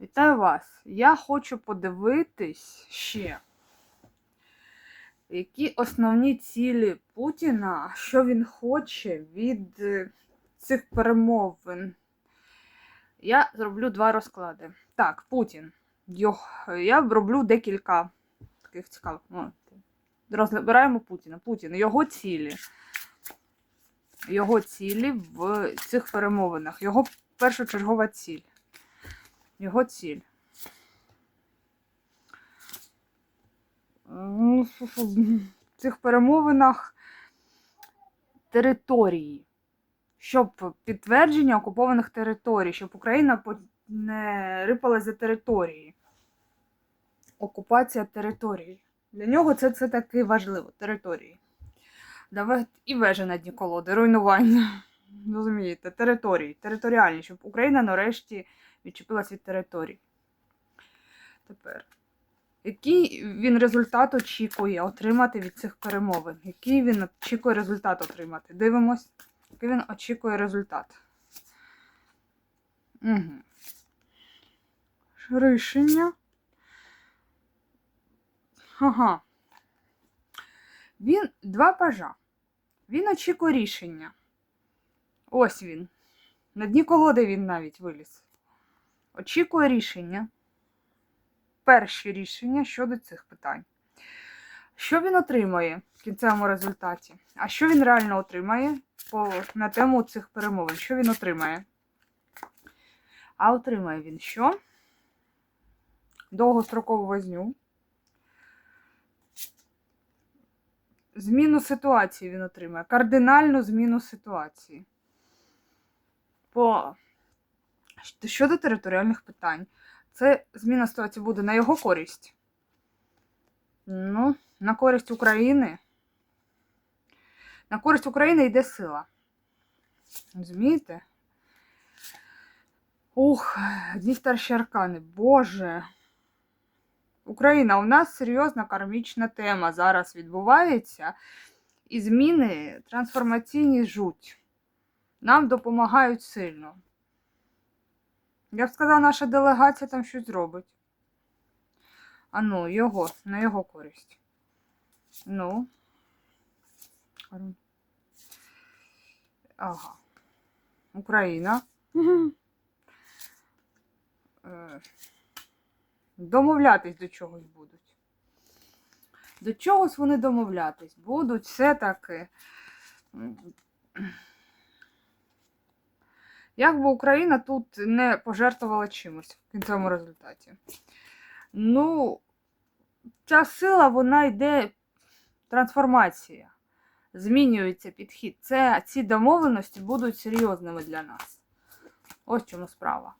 Вітаю вас! Я хочу подивитись ще, які основні цілі Путіна, що він хоче від е, цих перемовин. Я зроблю два розклади. Так, Путін. Його, я роблю декілька таких цікавих. Розбираємо Путіна. Путін, його цілі. Його цілі в цих перемовинах. Його першочергова ціль. Його ціль. Ну, В цих перемовинах території. Щоб підтвердження окупованих територій, щоб Україна не рипалась за території. Окупація території. Для нього це, це таки важливо. Території. Давай і вежа на дні колоди, руйнування. Розумієте, території, територіальні, щоб Україна нарешті відчепилась від територій. Тепер. Який він результат очікує отримати від цих перемовин? Який він очікує результат отримати? Дивимось, який він очікує результат. Угу. Рішення. Ага. Він два пажа. Він очікує рішення. Ось він. На дні колоди він навіть виліз. Очікує рішення. Перші рішення щодо цих питань. Що він отримає в кінцевому результаті? А що він реально отримає по, на тему цих перемовин? Що він отримає? А отримає він що? Довгострокову возню. Зміну ситуації він отримає. Кардинальну зміну ситуації. По... Щодо територіальних питань. Це зміна ситуації буде на його користь. Ну, на користь України. На користь України йде сила. Розумієте? Ух, одні старші аркани. Боже. Україна, у нас серйозна кармічна тема зараз відбувається. І зміни трансформаційні жуть. Нам допомагають сильно. Я б сказала, наша делегація там щось зробить. А ну, його, на його користь. Ну. Ага. Україна. Е, Домовлятись до чогось будуть. До чогось вони домовлятись будуть все-таки. Як би Україна тут не пожертвувала чимось в кінцевому результаті. Ну, ця сила, вона йде трансформація. Змінюється підхід. Це, ці домовленості будуть серйозними для нас. Ось чому справа.